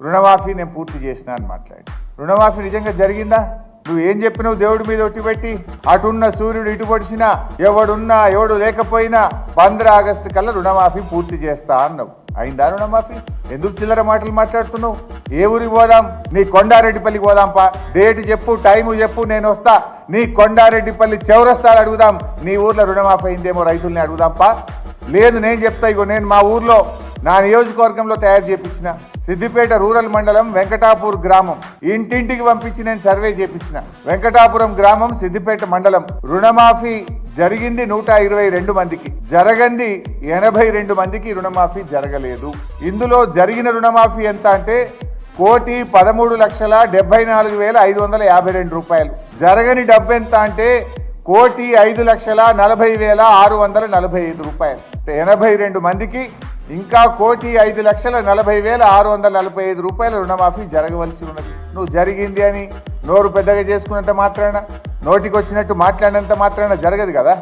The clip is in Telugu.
రుణమాఫీ నేను పూర్తి చేసిన అని మాట్లాడి. రుణమాఫీ నిజంగా జరిగిందా? నువ్వు ఏం చెప్పినావు దేవుడి మీద ఒట్టి పెట్టి? అటున్న సూర్యుడు ఇటు పొడిచినా ఎవడున్నా ఎవడు లేకపోయినా పంద్ర ఆగస్టు కల్లా రుణమాఫీ పూర్తి చేస్తా అన్నావు. అయిందా రుణమాఫీ? ఎందుకు చిల్లర మాటలు మాట్లాడుతున్నావు? ఏ ఊరికి పోదాం? నీ కొండారెడ్డిపల్లికి పోదాంపా డేట్ చెప్పు టైము చెప్పు నేను వస్తా. నీ కొండారెడ్డిపల్లి చౌరస్తాలు అడుగుదాం. నీ ఊర్లో రుణమాఫీ అయిందేమో రైతుల్ని అడుగుదాంపా లేదు నేను చెప్తా ఇగో నేను మా ఊర్లో నా నియోజకవర్గంలో తయారు చేపించిన సిద్దిపేట రూరల్ మండలం వెంకటాపూర్ గ్రామం. ఇంటింటికి పంపించి నేను సర్వే చేపించిన. వెంకటాపురం గ్రామం సిద్దిపేట మండలం. రుణమాఫీ జరిగింది నూట ఇరవై రెండు మందికి. జరగంది ఎనభై రెండు మందికి రుణమాఫీ జరగలేదు. ఇందులో జరిగిన రుణమాఫీ ఎంత అంటే కోటి పదమూడు లక్షల డెబ్బై నాలుగు వేల ఐదు వందల యాభై రెండు రూపాయలు. జరగని డబ్బు ఎంత అంటే కోటి ఐదు లక్షల నలభై వేల ఆరు వందల నలభై ఐదు రూపాయలు. ఎనభై రెండు మందికి ఇంకా కోటి ఐదు లక్షల నలభై వేల ఆరు వందల నలభై ఐదు రూపాయల రుణమాఫీ జరగవలసి ఉన్నది. నువ్వు జరిగింది అని నోరు పెద్దగా చేసుకున్నంత మాత్రాన నోటికి వచ్చినట్టు మాట్లాడినంత మాత్రాన జరగదు కదా?